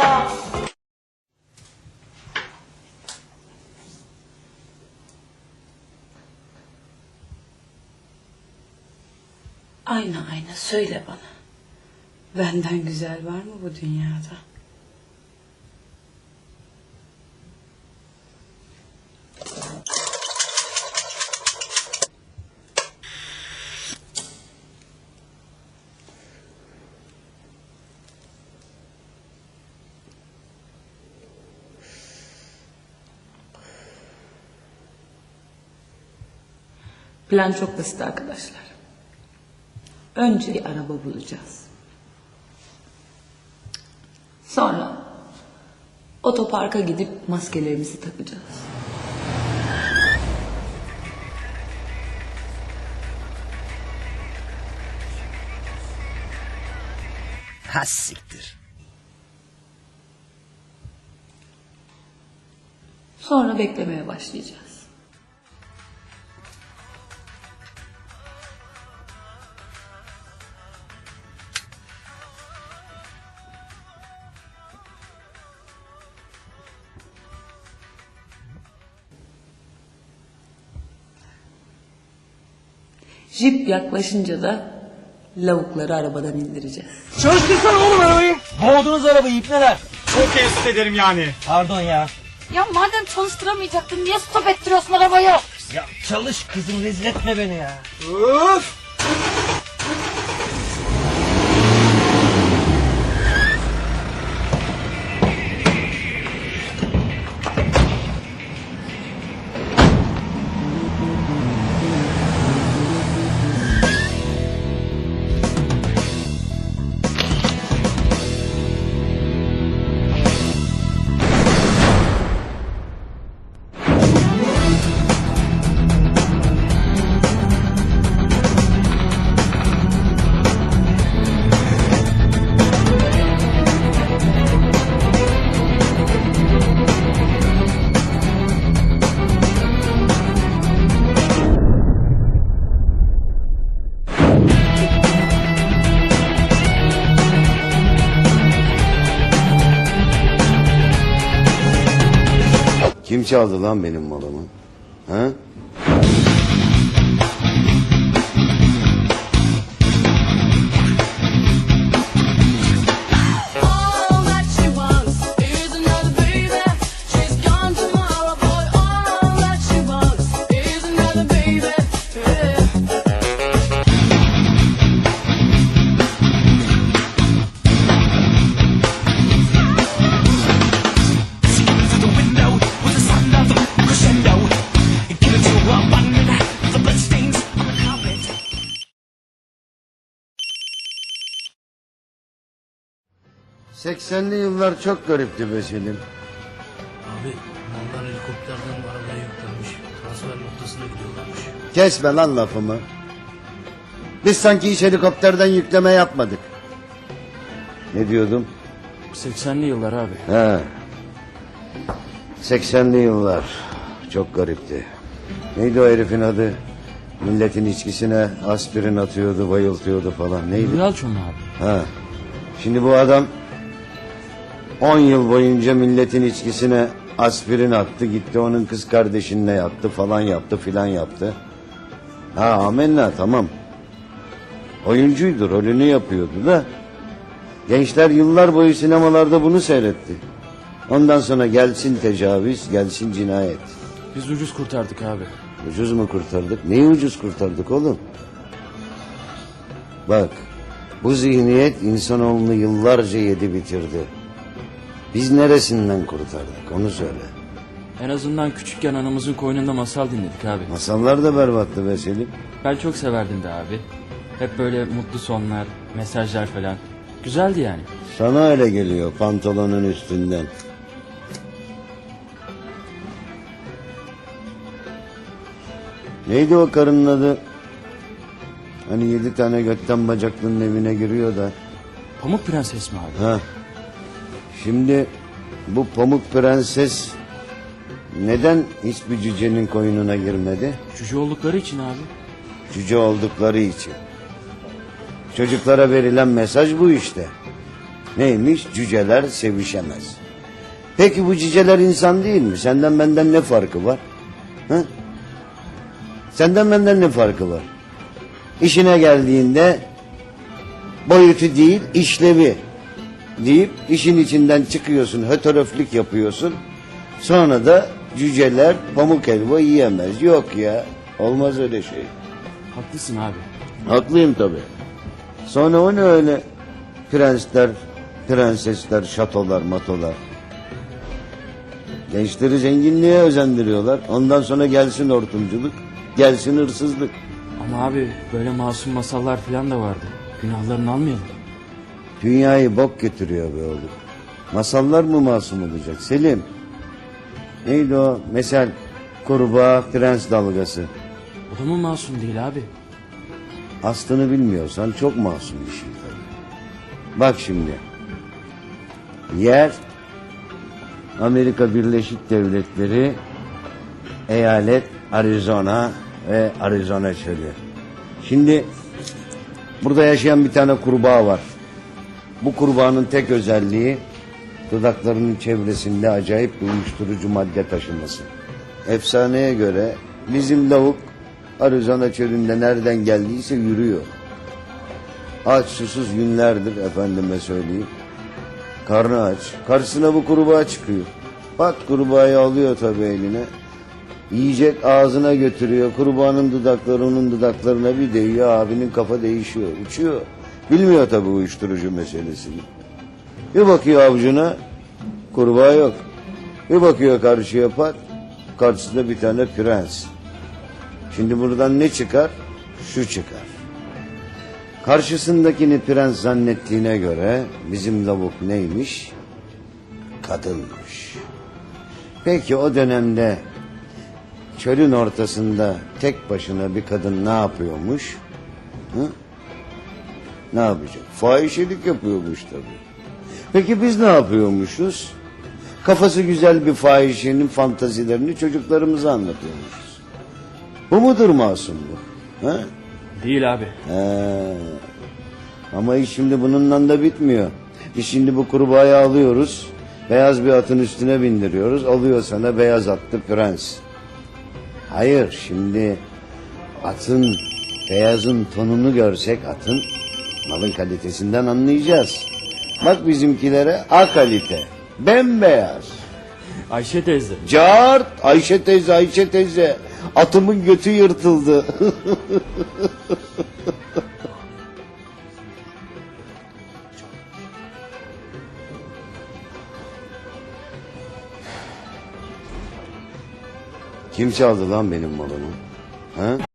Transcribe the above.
A Ayna ayna söyle bana. Benden güzel var mı bu dünyada? Plan çok basit arkadaşlar. Önce bir araba bulacağız. Sonra otoparka gidip maskelerimizi takacağız. Ha siktir. Sonra beklemeye başlayacağız. Jip yaklaşınca da lavukları arabadan indireceğiz. Çalıştırsana oğlum arabayı. Boğdunuz arabayı ipneler. Çok teessüf ederim yani. Pardon ya. Ya madem çalıştıramayacaktın niye stop ettiriyorsun arabayı? Ya çalış kızım rezil etme beni ya. Öf! Çaldı lan benim malımı? 80'li yıllar çok garipti be Selim. Abi mallar helikopterden arabaya yüklenmiş. Transfer noktasına gidiyorlarmış. Kesme lan lafımı. Biz sanki hiç helikopterden yükleme yapmadık. Ne diyordum? 80'li yıllar abi. He. 80'li yıllar. Çok garipti. Neydi o herifin adı? Milletin içkisine aspirin atıyordu, bayıltıyordu falan. Neydi? Yalçın abi? Ha. Şimdi bu adam 10 yıl boyunca milletin içkisine Aspirin attı gitti onun kız kardeşinle yattı falan yaptı filan yaptı. Ha amenna tamam. Oyuncuydu rolünü yapıyordu da. Gençler yıllar boyu sinemalarda bunu seyretti. Ondan sonra gelsin tecavüz, gelsin cinayet. Biz ucuz kurtardık abi. Ucuz mu kurtardık? Neyi ucuz kurtardık oğlum? Bak, bu zihniyet insanoğlunu yıllarca yedi bitirdi. Biz neresinden kurtardık onu söyle. En azından küçükken anamızın koynunda masal dinledik abi. Masallar da berbattı be Selim. Ben çok severdim de abi. Hep böyle mutlu sonlar, mesajlar falan. Güzeldi yani. Sana öyle geliyor pantolonun üstünden. Neydi o karının adı? Hani yedi tane götten bacaklının evine giriyor da. Pamuk Prenses mi abi? Ha. Şimdi bu pamuk prenses neden hiçbir cücenin koynuna girmedi? Cüce oldukları için abi. Cüce oldukları için. Çocuklara verilen mesaj bu işte. Neymiş? Cüceler sevişemez. Peki bu cüceler insan değil mi? Senden benden ne farkı var? Ha? Senden benden ne farkı var? İşine geldiğinde boyutu değil işlevi deyip işin içinden çıkıyorsun, hötöröflük yapıyorsun. Sonra da cüceler pamuk helva yiyemez. Yok ya, olmaz öyle şey. Haklısın abi. Haklıyım tabii. Sonra o ne öyle prensler, prensesler, şatolar, matolar. Gençleri zenginliğe özendiriyorlar. Ondan sonra gelsin hortumculuk, gelsin hırsızlık. Ama abi böyle masum masallar falan da vardı. Günahlarını almayalım. Dünyayı bok götürüyor be oğlum. Masallar mı masum olacak Selim? Neydi o? Mesel, kurbağa, prens dalgası. O da mı masum değil abi? Aslını bilmiyorsan çok masum bir şey tabii. Bak şimdi. Yer Amerika Birleşik Devletleri eyalet Arizona ve Arizona çölü. Şimdi burada yaşayan bir tane kurbağa var. Bu kurbağanın tek özelliği dudaklarının çevresinde acayip bir uyuşturucu madde taşıması. Efsaneye göre bizim lavuk Arizona çölünde nereden geldiyse yürüyor. Aç susuz günlerdir efendime söyleyeyim. Karnı aç. Karşısına bu kurbağa çıkıyor. Bak kurbağayı alıyor tabii eline. Yiyecek ağzına götürüyor. Kurbağanın dudakları onun dudaklarına bir değiyor. Abinin kafa değişiyor. Uçuyor. Bilmiyor tabii uyuşturucu meselesini. Bir bakıyor avucuna. Kurbağa yok. Bir bakıyor karşıya pat. Karşısında bir tane prens. Şimdi buradan ne çıkar? Şu çıkar. Karşısındakini prens zannettiğine göre bizim lavuk neymiş? Kadınmış. Peki o dönemde çölün ortasında tek başına bir kadın ne yapıyormuş? Hı? Ne yapacak? Fahişelik yapıyormuş tabii. Peki biz ne yapıyormuşuz? Kafası güzel bir fahişenin fantazilerini çocuklarımıza anlatıyormuşuz. Bu mudur masumluk? Ha? Değil abi. He. Ama iş şimdi bununla da bitmiyor. Biz şimdi bu kurbağayı alıyoruz. Beyaz bir atın üstüne bindiriyoruz. Alıyor sana beyaz atlı prens. Hayır şimdi atın beyazın tonunu görsek atın malın kalitesinden anlayacağız. Bak bizimkilere A kalite. Bembeyaz. Ayşe teyze. Cart Ayşe teyze Ayşe teyze atımın götü yırtıldı. Kim çaldı lan benim malımı? Ha?